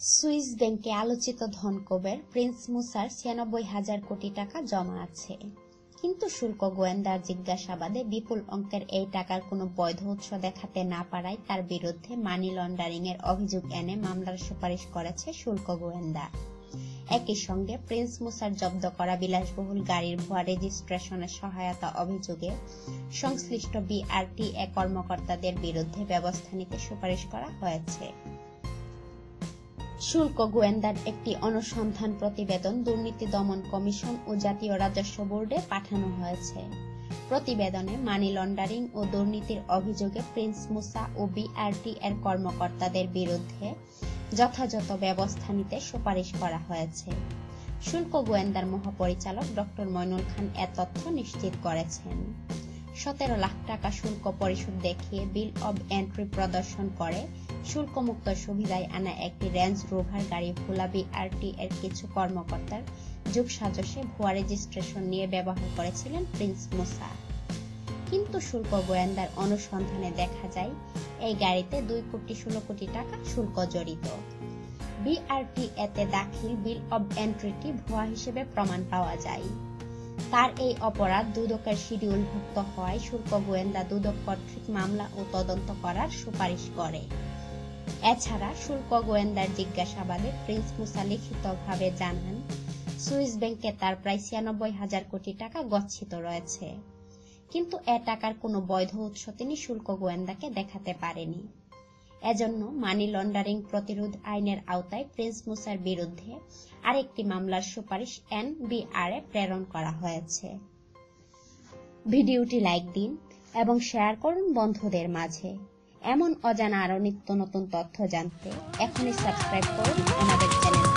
Swiss ব্যাংকে আলোচিত ধনকোবের Prince মুসার ছিয়ানব্বই হাজার কোটি টাকা জমা আছে। কিন্তু শুল্ক গোয়েন্দার জিজ্ঞাসাবাদে বিপুল অঙ্কের এই টাকার কোনো বৈধ উৎস দেখাতে না পারায় তার বিরুদ্ধে মানি লন্ডারিং এর অভিযোগ এনে মামলার সুপারিশ করেছে শুল্ক গোয়েন্দা। একই সঙ্গে প্রিন্স মুসার জব্দ করা বিলাসবহুল গাড়ির ভুয়া রেজিস্ট্রেশনের সহায়তা অভিযোগে সংশ্লিষ্ট বিআরটিএ কর্মকর্তাদের বিরুদ্ধে ব্যবস্থা নিতে সুপারিশ করা হয়েছে। শুল্ক গোয়েন্দার একটি অনুসন্ধান প্রতিবেদন দুর্নীতি দমন কমিশন ও জাতীয় রাজস্ব বোর্ডে পাঠানো হয়েছে। প্রতিবেদনে মানি লন্ডারিং ও দুর্নীতির অভিযোগে প্রিন্স মুসা ও বিআরটি এর কর্মকর্তাদের বিরুদ্ধে যথাযথ ব্যবস্থা নিতে সুপারিশ করা হয়েছে। শুল্ক গোয়েন্দার মহাপরিচালক ডক্টর মইনুল খান এ তথ্য নিশ্চিত করেছেন। সতেরো লাখ টাকা শুল্ক পরিশোধ দেখিয়ে বিল অব এন্ট্রি প্রদর্শন করে শুল্কমুক্ত সুবিধায় আনা একটি রেঞ্জ রোভার গাড়ি ভোলা বিআরটি এর কিছু কর্মকর্তার যুগ সাজসে ভুয়া রেজিস্ট্রেশন নিয়ে ব্যবহার করেছিলেন প্রিন্স মুসা। কিন্তু শুল্ক গোয়েন্দার অনুসন্ধানে দেখা যায়, এই গাড়িতে দুই কোটি ষোলো কোটি টাকা শুল্ক জড়িত। বিআরটি এতে দাখিল বিল অব এন্ট্রিটি ভুয়া হিসেবে প্রমাণ পাওয়া যায়। তার এই অপরাধ দুদকের শিডিউলভুক্ত হওয়ায় শুল্ক গোয়েন্দা দুদক কর্তৃক মামলা ও তদন্ত করার সুপারিশ করে। এছাড়া শুল্ক গোয়েন্দার জিজ্ঞাসাবাদে প্রিন্স মুসা লিখিতভাবে জানান সুইস ব্যাংকে তার প্রায় ছিয়ানব্বই হাজার কোটি টাকা গচ্ছিত রয়েছে। কিন্তু এ টাকার কোনো বৈধ উৎস তিনি শুল্ক গোয়েন্দাকে দেখাতে পারেনি। এজন্য মানি লন্ডারিং প্রতিরোধ আইনের আওতায় প্রিন্স মুসার বিরুদ্ধে আরেকটি মামলার সুপারিশ এনবিআর প্রেরণ করা হয়েছে। ভিডিওটি লাইক দিন এবং শেয়ার করুন বন্ধুদের মাঝে। এমন অজানা আরও নিত্য নতুন তথ্য জানতে এখনই সাবস্ক্রাইব করুন আমাদের চ্যানেল